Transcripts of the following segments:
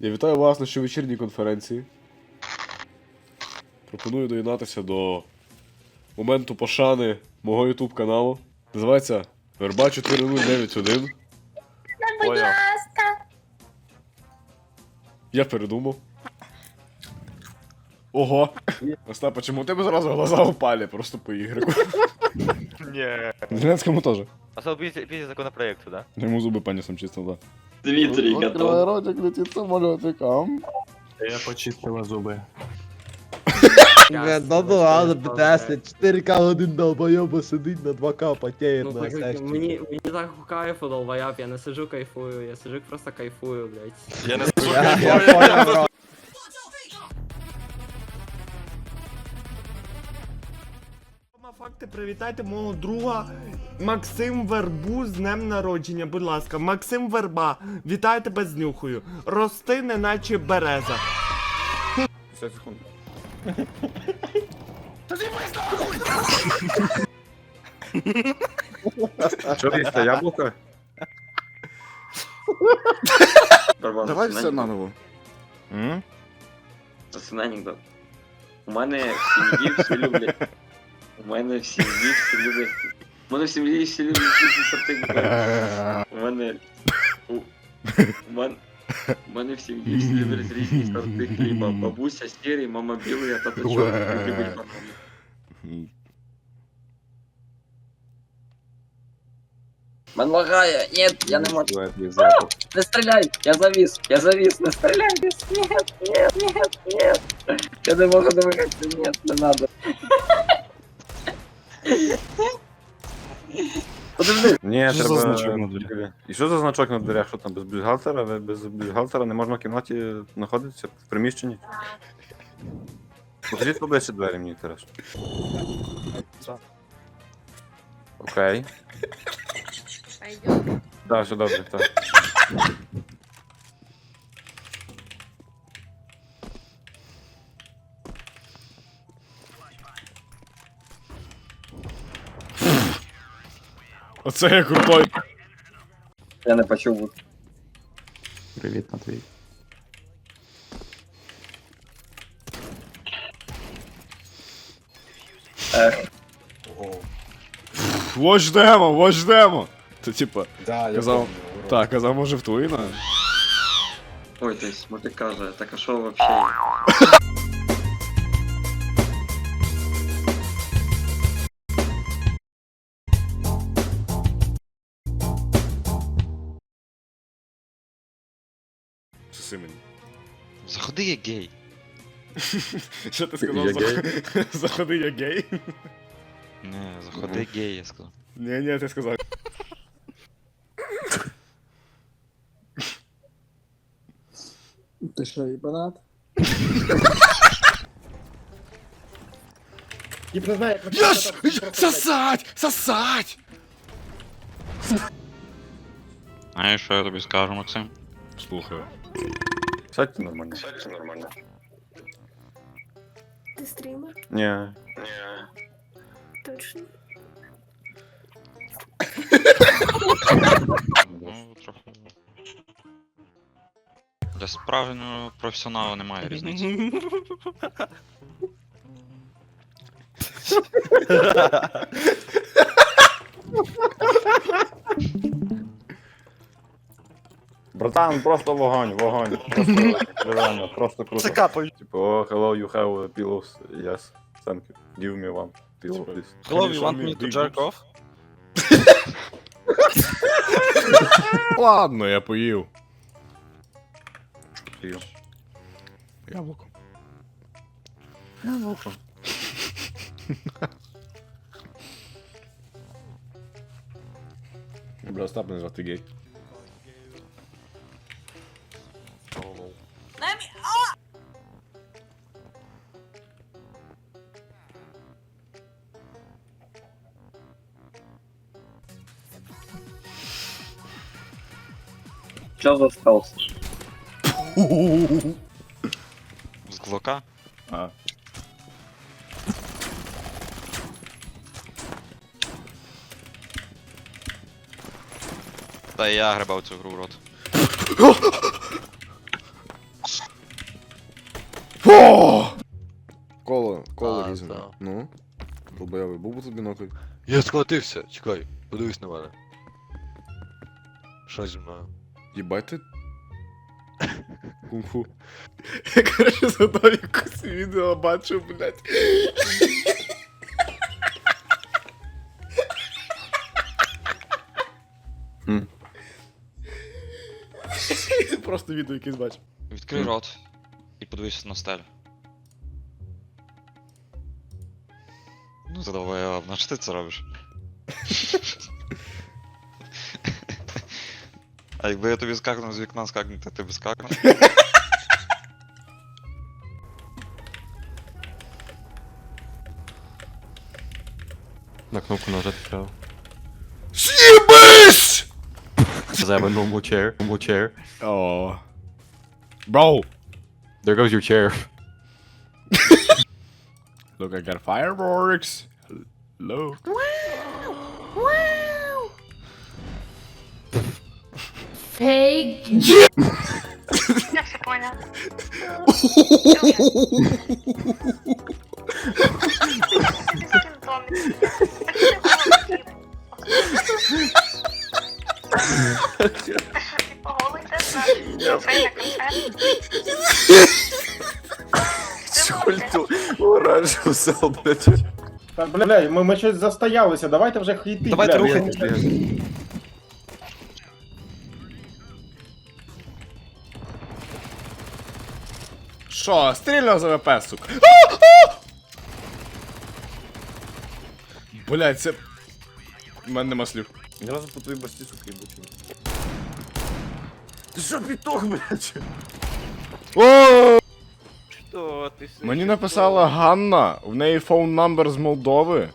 Я вітаю вас на щовечірній конференції. Пропоную доєднатися до моменту пошани мого YouTube каналу. Називається Верба 4091. Будь ласка. Я передумав. Ого! Остапа, чому у тебе зразу глаза упали просто по ігрику? Не. Зеленському теж. Особо після законопроекту, да? Йому зуби панісом чисто, да. Дмитрий готов. ротик, летить самолетиком. Я почистила зуби. Ну ну ладно, БТС, 4К годин долбойоба сидить на 2К потеет Ну на так мені, мені так по кайфу, долбояб, я не сижу кайфую, я сижу просто кайфую, блядь. Я не Я, я понял, бро. Факти, привітайте мого друга Максим Вербу з днем народження, будь ласка. Максим Верба, вітаю тебе з нюхою. Рости, неначе береза. 50 секунд. Що їсти, яблуко? Давай все наново. М? Пацан анекдот. У мене в сім'ї всі люблять. У мене в сім'ї всі люблять. У мене в сім'ї всі люблять різні сорти. У мене. У, у мене. У мене в сім'ї всі люблять різні сорти хліба. Бабуся сірий, мама білий, а тато чорний. Любить мама. Мен лагає, нет, я не можу. Не стреляй! Я завис! Я завис! Не стреляй! Нет, нет, нет, нет! Я не могу домогаться! Нет, не надо! Подожди! Ні, Що за треба... значок на дверях? І що за значок на дверях? Що там, без бюстгальтера? Ви Без бюстгальтера не можна в кімнаті знаходитися в приміщенні? Покажіть поближче двері, мені інтересно. Окей. Так, все добре, так. Оце я крутой. Я не почув. Привіт, Матвій. Ех, Watch demo, watch demo. Це типа, Да, казав. Так, казав, може в твої на. ой, то есть, мотик каже, так а що вообще? Це Симон. Заходи, я гей. Що ти Я сказав? Зах- Заходи, я гей. Не, заходи, гей, я сказав. Ні, ні, ти сказав. Ти що, ібанат? Єш! Сосать! Сосать! А і що я тобі скажу, Максим? Слухаю. Сядьте нормально. Сядьте нормально. Ти стрімер? Ні. Точно. Ну, трохи. Для справжнього професіонала немає різниці. Братан, просто вогонь, вогонь. Просто, реально, просто круто. Це капають. Типу, oh, hello, you have pillows. Yes, thank you. Give me one pillow, please. Hello, you want me to jerk off? off? Ладно, я поїв. Пів. Яблуко. Яблуко. Бля, Остап не звати гей. Що за стелс? З глока? А. Та я гребав цю гру в рот. Коло, коло А, різне. да. Ну. Долбоєвий, був би тут бінокль. Я схватився, чекай, подивись на мене. Що зі мною? Єбать ти. Кунг-фу. Я, короче, задав якусь відео бачу, блядь. Просто відео якесь бачу. Відкрий рот і подивись на стелю. Ну, задавай, а на що ти це робиш? А якби я тобі скакнув з вікна скакнути, ти б скакнув? На кнопку нажати треба. Съебись! Cause I have a normal chair. Normal chair. Oh. Bro! There goes your chair. Look, I got fireworks. Hello. Фейк. Я все понял. Чульту, уражився, блядь. Та, бля, ми, ми щось застоялися, давайте вже йти, Давайте рухайтесь. Що, стрільно за ВП, сука. Блять, це. У мене нема слів. Ні разу по твоїй басті, сука, їбучий. Ти що, пітох, блядь? О! Що ти Мені написала Ганна, в неї фоун номер з Молдови.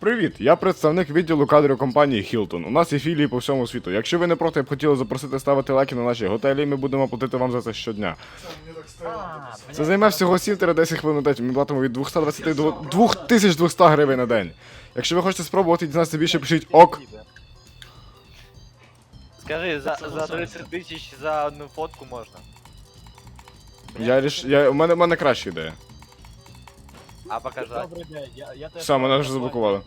Привіт, я представник відділу кадрів компанії Hilton. У нас є філії по всьому світу. Якщо ви не проти, я б хотіли запросити ставити лайки на наші готелі, ми будемо платити вам за це щодня. Це займе всього 7-10 хвилин на день. Ми платимо від 220 до 2200 гривень на день. Якщо ви хочете спробувати дізнатися більше, пишіть ок. Скажи, за, за 30 тисяч за одну фотку можна. Я ріш... я... У мене, у мене краща ідея. А показати. Все, мене вже заблокували.